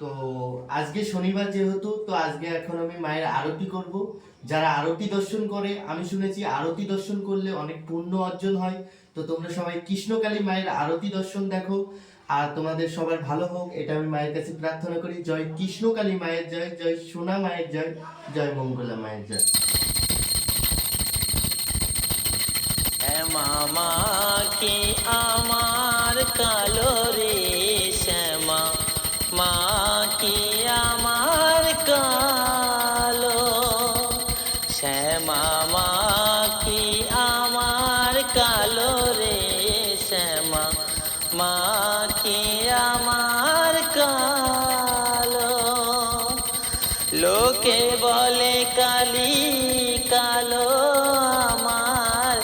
তো আজকে শনিবার যেহেতু, তো আজকে এখন আমি মায়ের আরতি করব। যারা আরতি দর্শন করে, আমি শুনেছি আরতি দর্শন করলে অনেক পুণ্য অর্জন হয়। তো তোমরা সবাই কৃষ্ণকালী মায়ের আরতি দর্শন দেখো। আর তোমাদের সবার ভালো হোক, এটা আমি মায়ের কাছে প্রার্থনা করি। জয় কৃষ্ণকালী মায়ের জয় জয় সোনা মায়ের জয় জয় মঙ্গলা মায়ের জয়। মামা। শ্যামা কি আমার শ্যামা কি আমার কালো? লোকে বলে, কালি কালো আমার।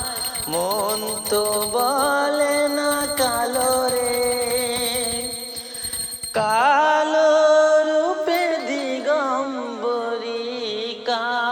মন তো বলে না রে। কালো রূপে দিগম্বরী কালো